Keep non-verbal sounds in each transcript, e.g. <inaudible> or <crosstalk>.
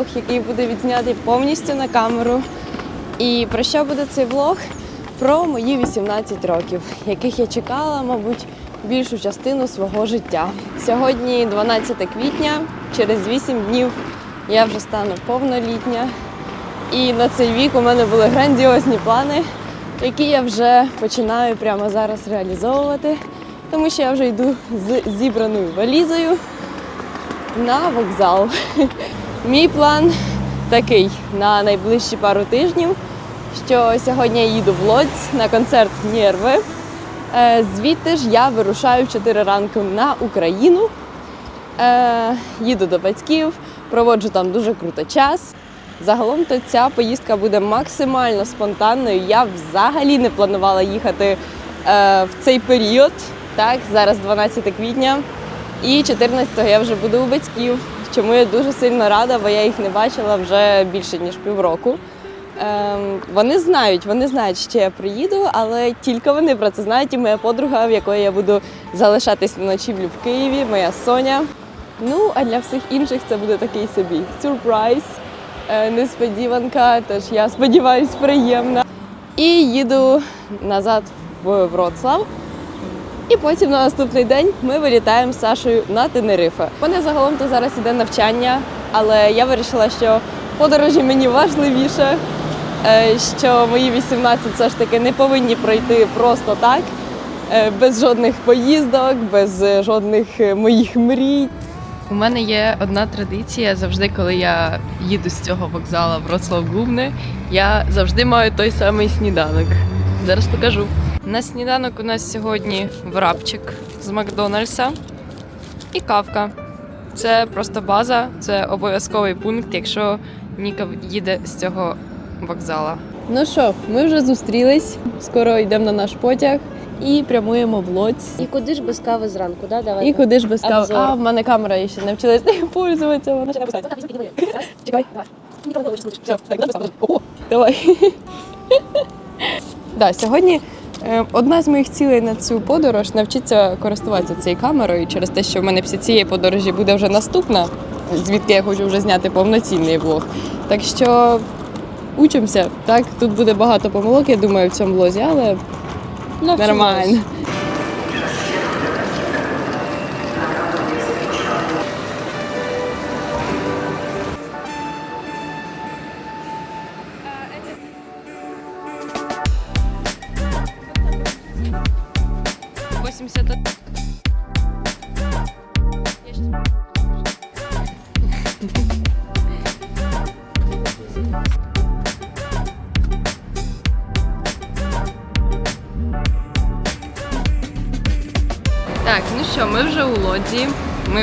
влог, який буде відзнятий повністю на камеру. І про що буде цей влог? Про мої 18 років, яких я чекала, мабуть, більшу частину свого життя. Сьогодні 12 квітня, через 8 днів я вже стану повнолітня. І на цей вік у мене були грандіозні плани, які я вже починаю прямо зараз реалізовувати, тому що я вже йду з зібраною валізою на вокзал. <laughs> Мій план такий на найближчі пару тижнів, що сьогодні я їду в Лодзь на концерт Нерви. Е, Звідти ж я вирушаю в 4 ранку на Україну. Е, Їду до батьків, проводжу там дуже круто час. Загалом то ця поїздка буде максимально спонтанною. Я взагалі не планувала їхати е, в цей період. Так, зараз 12 квітня. І 14-го я вже буду у батьків, чому я дуже сильно рада, бо я їх не бачила вже більше ніж півроку. Ем, вони знають, вони знають, що я приїду, але тільки вони про це знають. І моя подруга, в якої я буду залишатись на ночівлю в Києві, моя Соня. Ну, а для всіх інших це буде такий собі сюрприз, е, несподіванка. Тож я сподіваюся, приємна. І їду назад в Вроцлав. І потім на наступний день ми вилітаємо з Сашою на Тенерифе. Мене загалом то зараз іде навчання, але я вирішила, що подорожі мені важливіше, е, що мої 18 все ж таки не повинні пройти просто так, е, без жодних поїздок, без е, жодних моїх мрій. У мене є одна традиція завжди, коли я їду з цього вокзалу Вроцлав Губне, я завжди маю той самий сніданок. Зараз покажу. На сніданок у нас сьогодні врапчик з Макдональдса і кавка. Це просто база, це обов'язковий пункт, якщо Ніка їде з цього вокзала. Ну що, ми вже зустрілись. Скоро йдемо на наш потяг і прямуємо в Лоць. І куди ж без кави зранку, да? Давай. І куди ж без кави? Обзор. А, в мене камера я ще не вчилась нею пользуватися. Вона ще не. Чекай. Все, так. О, давай. <laughs> да, сьогодні одна з моїх цілей на цю подорож навчитися користуватися цією камерою через те, що в мене після цієї подорожі буде вже наступна, звідки я хочу вже зняти повноцінний влог. Так що учимося. Так, тут буде багато помилок, я думаю, в цьому влозі, але нормально.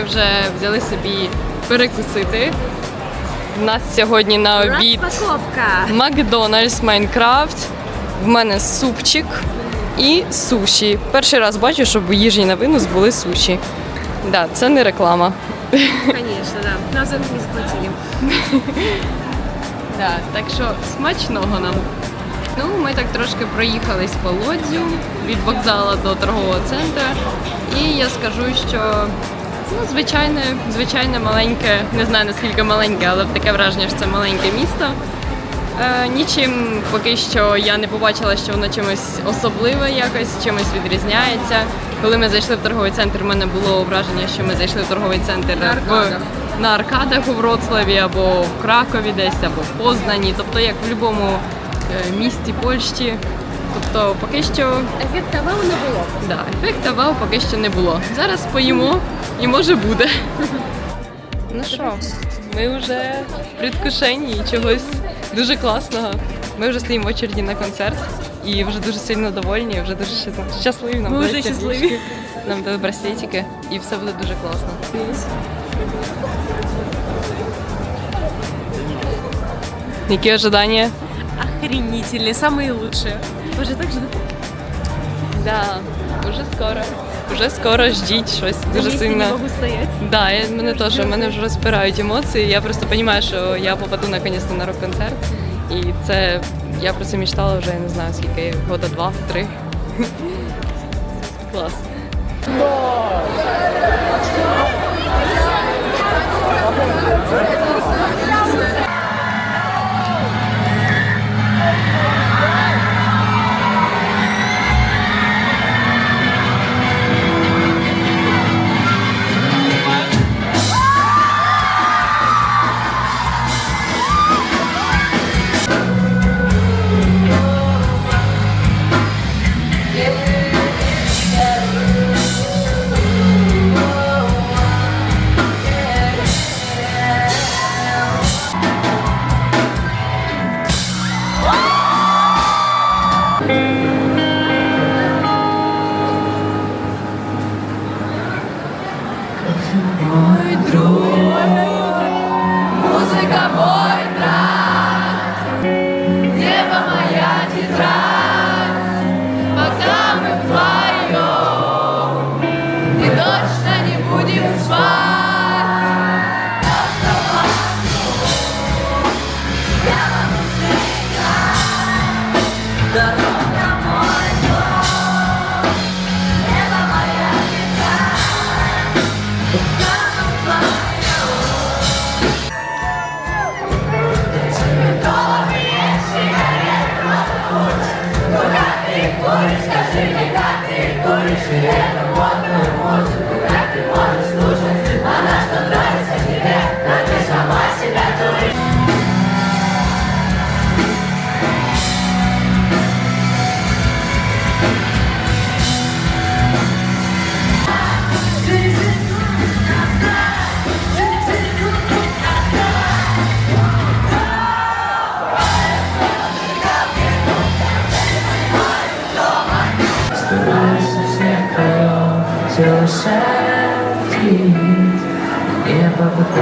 Вже взяли собі перекусити. У нас сьогодні на обід Розпаковка. Макдональдс Майнкрафт. В мене супчик і суші. Перший раз бачу, щоб у їжі на винос були суші. Да, це не реклама. Конечно, да. Нас не сплатили. <laughs> Да, так що смачного нам. Ну, ми так трошки проїхались по лодзю від вокзалу до торгового центру. І я скажу, що ну, звичайне, звичайне маленьке, не знаю наскільки маленьке, але таке враження, що це маленьке місто. Е, нічим поки що я не побачила, що воно чимось особливе якось, чимось відрізняється. Коли ми зайшли в торговий центр, в мене було враження, що ми зайшли в торговий центр На аркадах. в, на аркадах у Вроцлаві або в Кракові десь, або в Познані, тобто як в будь-якому е, місті Польщі. Тобто поки що Ефекта вау не було. да, ефекта вау поки що не було. Зараз поїмо і може буде. Ну що, ми вже в предвкушенні чогось дуже класного. Ми вже стоїмо в черзі на концерт і вже дуже сильно довольні, вже дуже щасливі нам. дуже. щасливі. Нам дали браслетики і все буде дуже класно. Які ожидання? Охренительні, найкраще. лучшие. Так жду. Да, уже скоро. Вже скоро ждіть щось дуже сильно. Не можу стояти. Да, я, мене теж мене вже розпирають емоції. Я просто розумію, що я попаду наконець на рок-концерт. І це я про це мечтала вже я не знаю скільки года, два-три. <laughs> Клас. Ще є там, не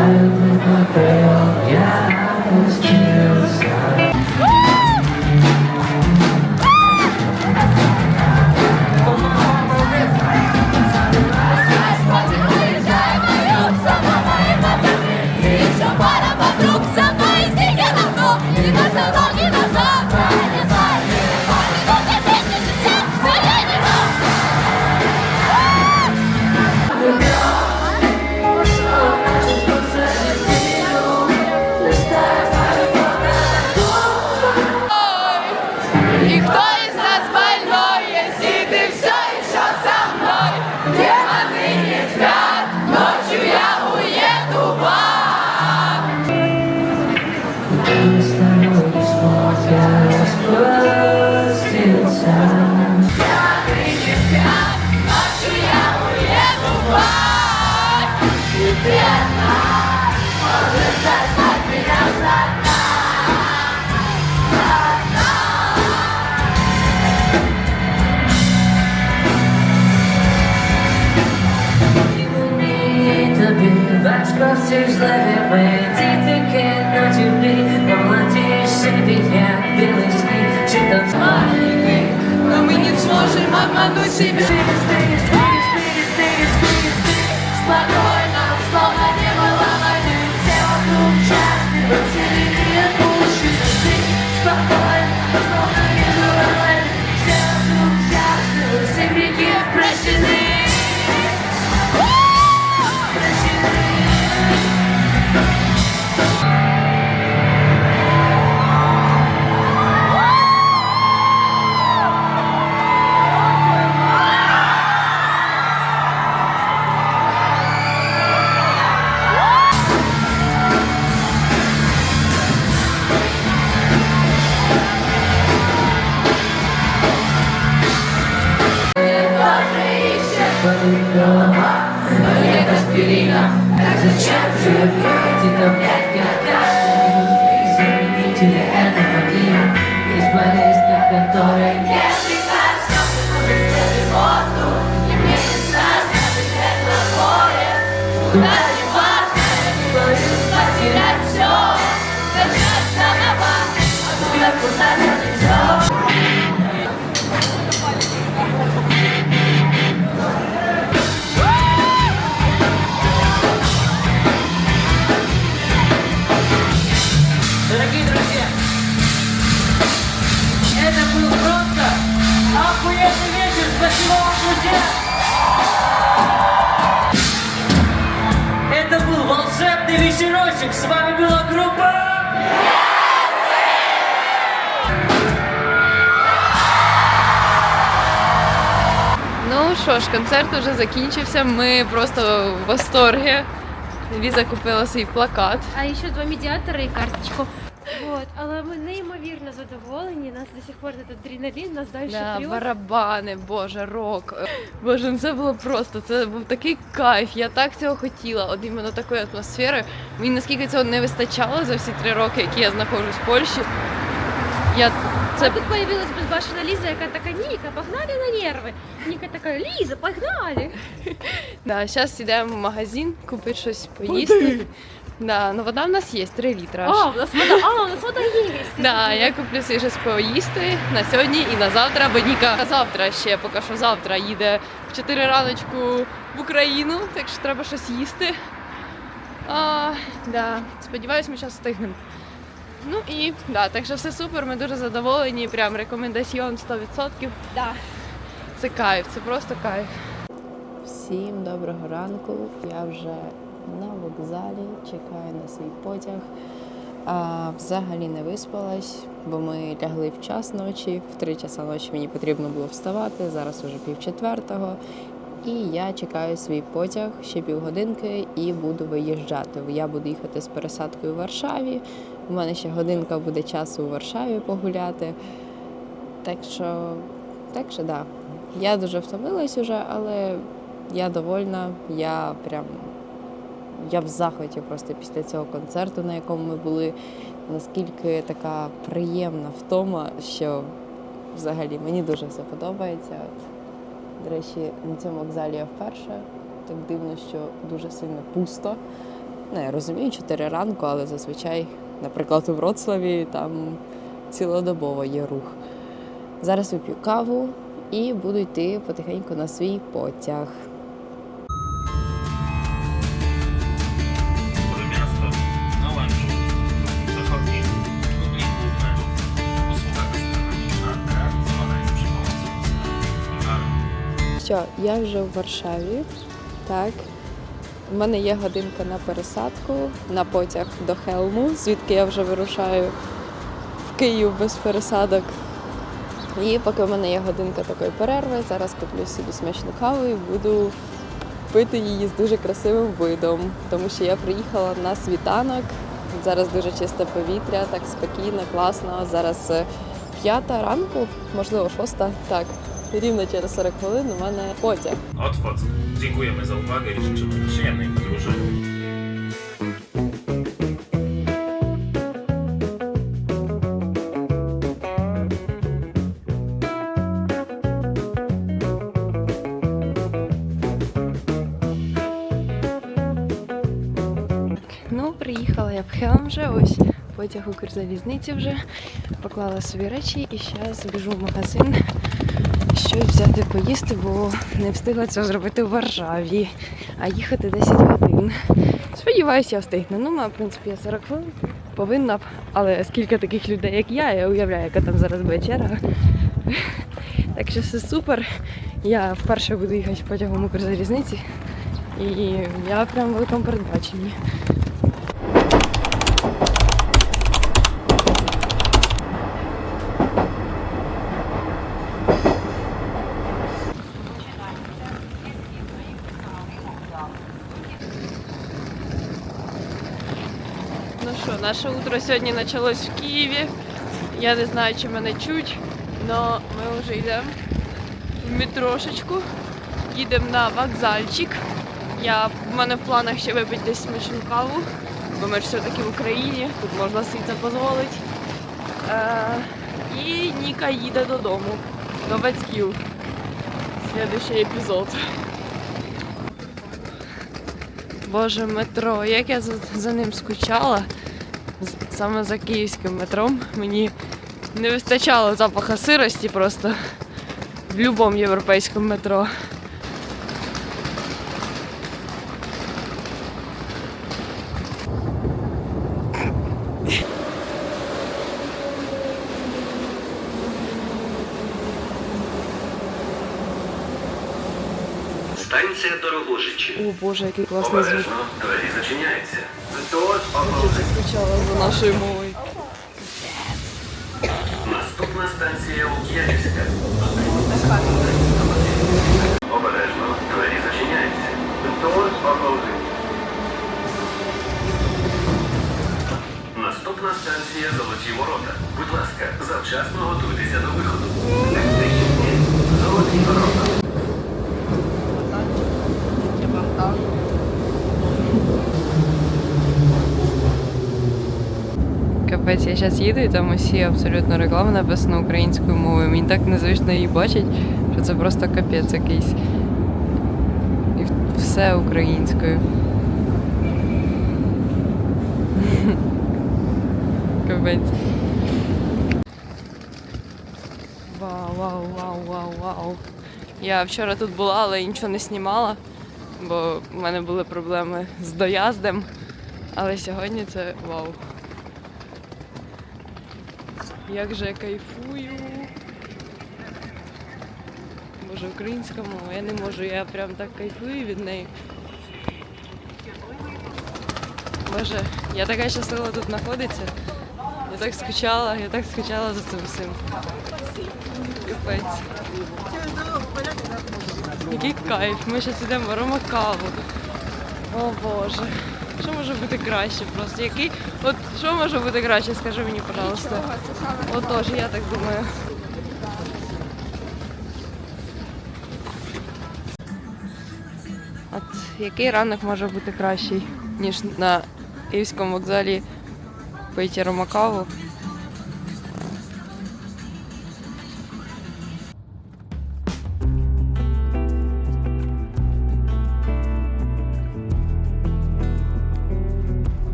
잘 부탁해요. Розсіжливими дітики на тюрбі, помладієш собі, як білий сніг, чи то в маленький, но ми не сможем обмануть себя. Mexico. сможете. Это был волшебный вечерочек. С вами была группа... Ну що ж, концерт уже закінчився. Ми просто в восторгі. Віза купила свій плакат. А ще два медіатори і карточку. Вот, але ми неймовірно задоволені. Нас до сих пор тут адреналін, нас далі Да, трьох. барабани, боже, рок. Боже, ну це було просто. Це був такий кайф. Я так цього хотіла. От іменно такої атмосфери. Мені наскільки цього не вистачало за всі три роки, які я знаходжусь в Польщі. Я Це це тут появилась безбашена Ліза, яка така Ніка, погнали на нерви. Ніка така Ліза, погнали. да, зараз йдемо в магазин, купити щось поїсти. Да, ну вода в нас є 3 літра. аж. А, у нас вода, а, у нас вода є. <laughs> Да, я куплю собі щось поїсти на сьогодні і на завтра, бо Ніка на завтра ще, поки що завтра їде в 4 раночку в Україну, так що треба щось їсти. А, да. Сподіваюсь, ми зараз встигнемо. Ну і да, так що все супер, ми дуже задоволені. Прям рекомендаціон 100%. Да. Це кайф, це просто кайф. Всім доброго ранку. Я вже на вокзалі, чекаю на свій потяг. А, взагалі не виспалась, бо ми лягли в час ночі. В три часа ночі мені потрібно було вставати. Зараз вже пів четвертого. І я чекаю свій потяг ще півгодинки і буду виїжджати. Я буду їхати з пересадкою в Варшаві. У мене ще годинка буде часу у Варшаві погуляти. Так що, так що да. Я дуже втомилась уже, але я довольна. Я прям я в захваті просто після цього концерту, на якому ми були. Наскільки така приємна втома, що взагалі мені дуже все подобається. От, до речі, на цьому вокзалі я вперше. Так дивно, що дуже сильно пусто. Ну, я розумію, 4 ранку, але зазвичай, наприклад, у Вроцлаві там цілодобово є рух. Зараз вип'ю каву і буду йти потихеньку на свій потяг. Що, я вже в Варшаві. Так. У мене є годинка на пересадку на потяг до Хелму, звідки я вже вирушаю в Київ без пересадок. І поки в мене є годинка такої перерви, зараз куплю собі смачну каву і буду пити її з дуже красивим видом, тому що я приїхала на світанок. Зараз дуже чисте повітря, так спокійно, класно. Зараз е, п'ята ранку, можливо, шоста. Так, рівно через 40 хвилин у мене потяг. Odwod. Dziękujemy za uwagę i życzymy przyjemnej podróży. Ну, приїхала я в Хелм вже, ось потяг Укрзалізниці вже. Поклала свої речі і зараз біжу в магазин щось взяти поїсти, бо не встигла цього зробити в Варшаві, а їхати 10 годин. Сподіваюся, я встигну. Ну, ма, в принципі, я 40 хвилин повинна б, але скільки таких людей, як я, я уявляю, яка там зараз буде черга. Так що все супер. Я вперше буду їхати потягом Укрзалізниці. І я прям в великому передбаченні. Ну що, наше утро сьогодні почалось в Києві. Я не знаю, чи мене чуть, але ми вже йдемо в метрошечку. Їдемо на вокзальчик. Я, в мене в планах ще випити десь смачну каву, бо ми ж все-таки в Україні, тут можна собі це дозволити. Е, і Ніка їде додому, до батьків. Слідуючий епізод. Боже, метро, як я за, за ним скучала. Саме за київським метром. Мені не вистачало запаха сирості просто в будь-якому європейському метро. Станція Дорогожичі. О боже, який класний звук. Обережно, двері зачиняються. The doors are Я closing. заскучала за нашою мовою. Наступна станція Лук'янівська. Обережно, двері зачиняються. The doors are closing. Наступна станція Золоті Ворота. Будь ласка, завчасно готуйтеся до виходу. Я зараз їду і там усі абсолютно реклама написана українською мовою. Мені так незвично її бачить, що це просто капець якийсь. І все українською. <laughs> Капець. Вау, вау, вау, вау, вау. Я вчора тут була, але нічого не знімала, бо в мене були проблеми з доїздом. Але сьогодні це вау. Як же я кайфую. Боже, українська мова, я не можу, я прям так кайфую від неї. Боже, я така щаслива тут знаходиться. Я так скучала, я так скучала за цим всім. Капець. Який кайф. Ми зараз йдемо варимо каву. О Боже. Що може бути краще просто? Який. От що може бути краще, скажи мені, пожалуйста. Отож, я так думаю. От який ранок може бути кращий, ніж на Київському вокзалі пити ромакаву?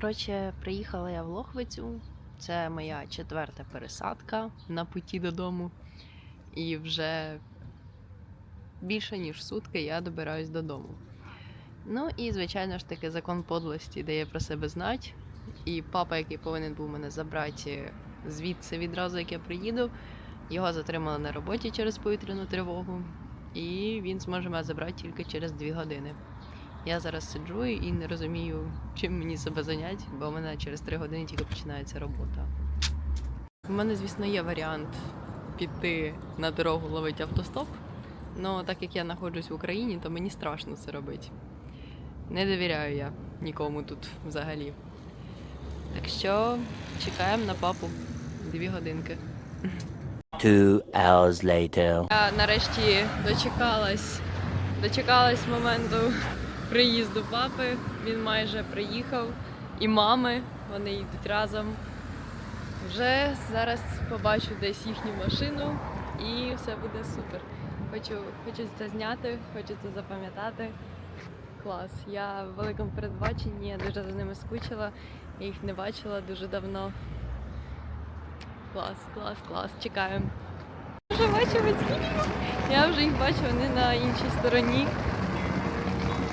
Коротше, приїхала я в Лохвицю. Це моя четверта пересадка на путі додому. І вже більше ніж сутки я добираюсь додому. Ну і, звичайно ж таки, закон подлості дає про себе знати. І папа, який повинен був мене забрати звідси відразу, як я приїду, його затримали на роботі через повітряну тривогу. І він зможе мене забрати тільки через дві години. Я зараз сиджу і не розумію, чим мені себе зайняти, бо у мене через три години тільки починається робота. У мене, звісно, є варіант піти на дорогу ловити автостоп. але так як я знаходжусь в Україні, то мені страшно це робити. Не довіряю я нікому тут взагалі. Так що чекаємо на папу дві годинки. Two hours later. Я нарешті дочекалась, дочекалась моменту приїзду папи. Він майже приїхав. І мами, вони йдуть разом. Вже зараз побачу десь їхню машину і все буде супер. Хочу, хочу це зняти, хочу це запам'ятати. Клас. Я в великому передбаченні, я дуже за ними скучила. Я їх не бачила дуже давно. Клас, клас, клас. Чекаємо. Я вже бачу батьків. Я вже їх бачу, вони на іншій стороні.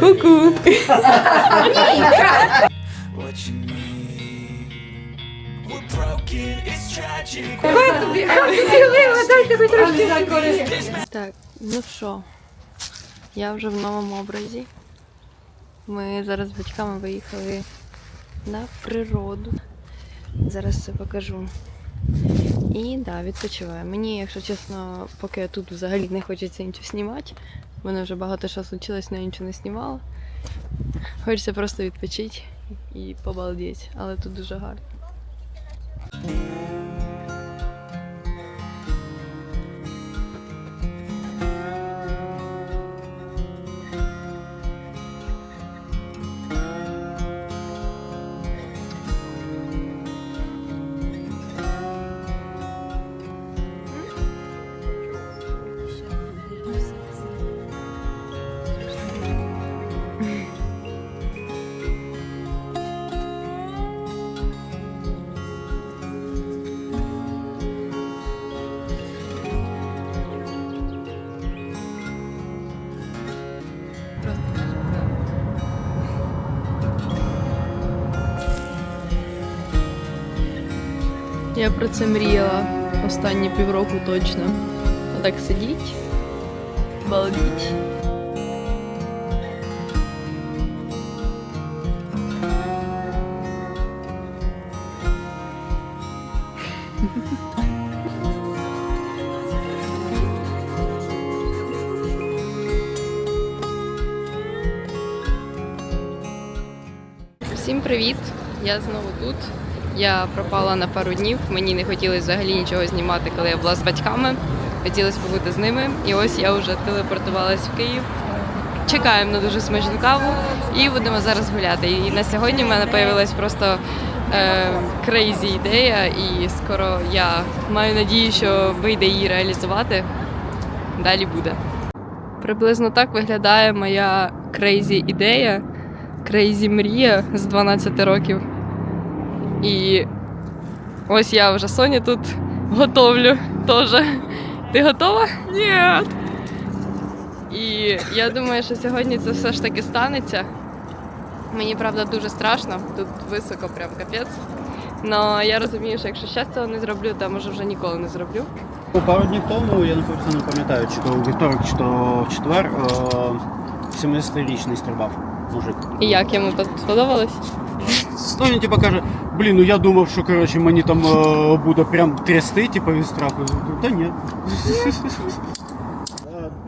Ку-ку. Так, ну що, я вже в новому образі. Ми зараз з батьками виїхали на природу. Зараз все покажу. І да, відпочиваю. Мені, якщо чесно, поки я тут взагалі не хочеться нічого знімати. У мене вже багато що случилось, але я нічого не знімала. Хочеться просто відпочити і побалдіть, але тут дуже гарно. Я про це мріяла останні півроку точно. Отак сидіть, балдіть. Всім привіт! Я знову тут. Я пропала на пару днів. Мені не хотілося взагалі нічого знімати, коли я була з батьками. Хотілося побути з ними. І ось я вже телепортувалась в Київ. Чекаємо на дуже смачну каву і будемо зараз гуляти. І на сьогодні в мене з'явилась просто крейзі ідея, і скоро я маю надію, що вийде її реалізувати. Далі буде. Приблизно так виглядає моя крейзі ідея, крейзі мрія з 12 років. І ось я вже Соні тут готовлю теж. Ти готова? Ні. І я думаю, що сьогодні це все ж таки станеться. Мені правда дуже страшно, тут високо, прям капець. Но я розумію, що якщо щас цього не зроблю, то може вже ніколи не зроблю. Пару днів тому, я напевно не пам'ятаю, чи то у вівторок, чи то в четвер, е, 70-річний стрибав мужик. І як йому сподобалось? Ну він типу каже, блін, ну я думав, що коротше мені там е, буде прям трясти, типу від страху. Та ні.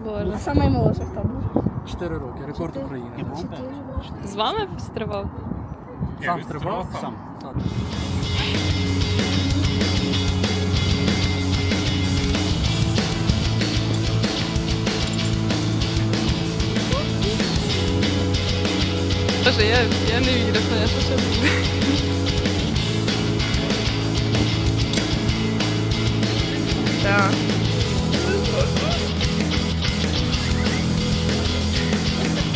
Боже. Самий молодший хто був? 4 роки, рекорд України. З вами стривав? Сам стривав? Сам. Боже, я, я не вірю, що що буде. Так.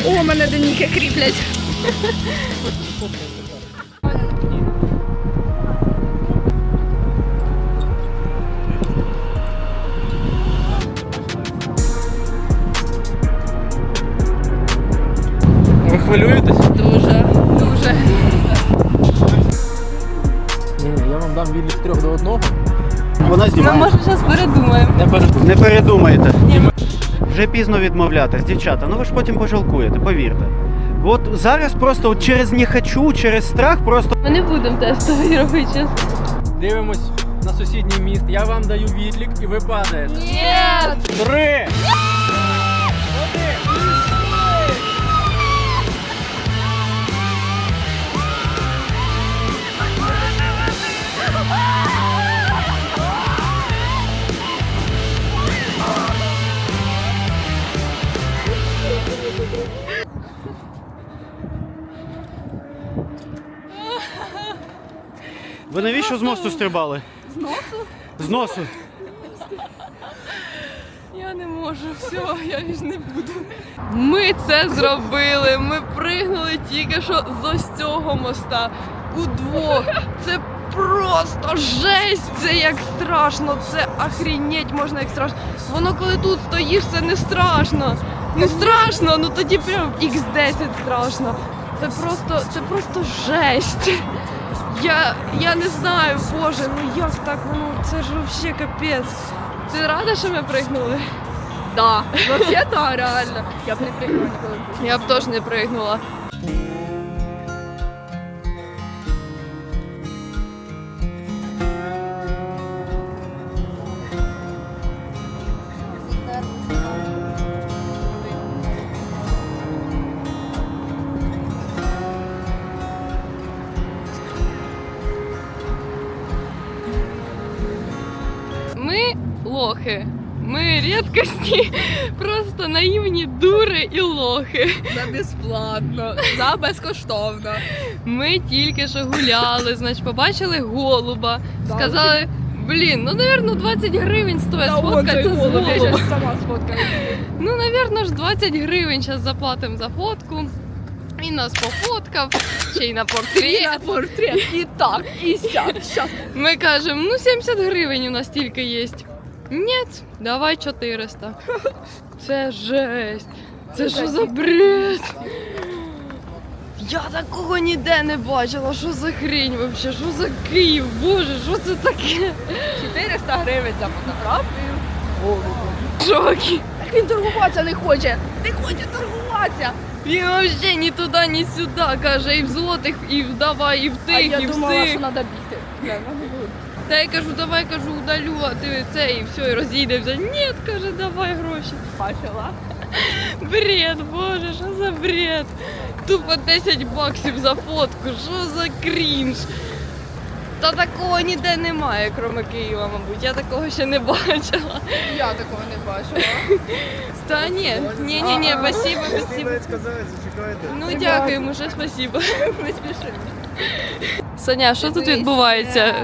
О, мене до ніки кріплять. <laughs> передумаємо. Не передумаєте. Передумайте. Вже пізно відмовлятись, дівчата. Ну ви ж потім пожалкуєте, повірте. От зараз просто от через не хочу, через страх просто. Ми не будемо тестовий робити зараз. Дивимось на сусідній міст. Я вам даю відлік і ви падаєте. Ні! Три! Навіщо з мосту стрибали? З носу? З носу. Я не можу, все, я більш не буду. Ми це зробили. Ми пригнули тільки що з ось цього моста. Удвох. Це просто жесть! Це як страшно, це охренеть можна як страшно. Воно коли тут стоїш, це не страшно. Не страшно, ну тоді прям X10 страшно. Це просто, це просто жесть. Я, я не знаю, боже, ну як так, ну це ж взагалі капець. Ти рада, що ми пригнули? Да, Взагалі, так, реально. Я б не пригнула ніколи. Я б теж не пригнула. Ми просто наївні дури і лохи. За безплатно, за безкоштовно. Ми тільки що гуляли, значить, побачили голуба. Сказали, блін, ну, напевно, 20 гривень стоїть сфоткатися з Я голубом. щас сама сфоткаю. Ну, напевно ж, 20 гривень зараз заплатимо за фотку. Він нас пофоткав, ще й на портрет. на портрет. І так, і сяк. Ми кажемо, ну 70 гривень у нас тільки є. Ні, давай 400. <laughs> Це жесть. Це що за бред? Я такого ніде не бачила. Що за хрінь вообще? Що за Київ? Боже, що це таке? 400 гривень за фотографію. Шокі. Так він торгуватися не хоче. Не хоче торгуватися. Він вообще ні туди, ні сюди. Каже, і в злотих, і в давай, і в А тих, я і в думала, сих. що треба бігти. Бля, ну, не буду. Та я кажу, давай кажу, удалю, а ти це і все, і розійдемося. Ні, каже, давай гроші. Бачила. Бред, боже, що за бред? Тупо 10 баксів за фотку, що за крінж? Та такого ніде немає, крім Києва, мабуть. Я такого ще не бачила. Я такого не бачила. Та ні, ні, ні, ні, спасибо, спасибо. Ну дякуємо, вже спасибо. Не спіши. Соня, що тут відбувається?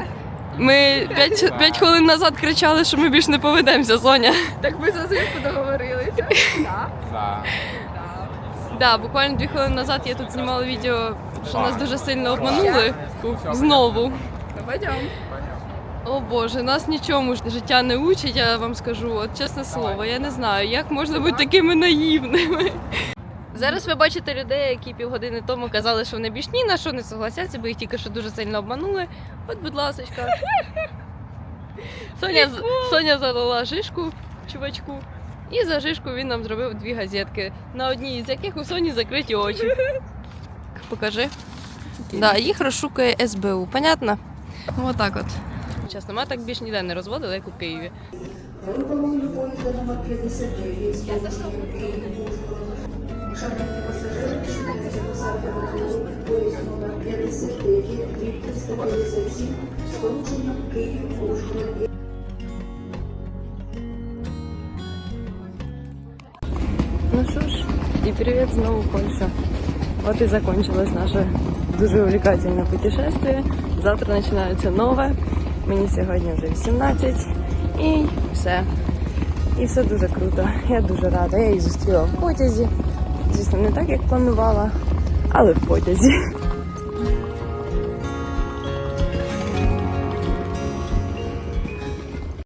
Ми 5, 5 хвилин назад кричали, що ми більш не поведемося, Соня. Так ми за звідки договорилися. <laughs> Так. Да, буквально дві хвилини назад я тут знімала відео, що нас дуже сильно обманули. Знову. Пойдем. О Боже, нас нічому ж життя не учить, я вам скажу. От чесне слово, я не знаю, як можна бути такими наївними. Зараз ви бачите людей, які півгодини тому казали, що вони більш ні на що не согласяться, бо їх тільки що дуже сильно обманули. От, будь ласочка. Соня, Соня задала жишку чувачку. І за жишку він нам зробив дві газетки, на одній з яких у Соні закриті очі. Покажи. Да, їх розшукує СБУ, понятно? Отак от. Чесно, мене так більш ніде не розводили, як у Києві. Ну що ж, і привіт знову Польща. Вот и закончилось наше дуже увлекательне путешествие. Завтра починається нове. Мені сьогодні вже 18 і все. І все дуже круто. Я дуже рада. Я їх зустріла в потязі. Звісно, не так, як планувала, але в потязі.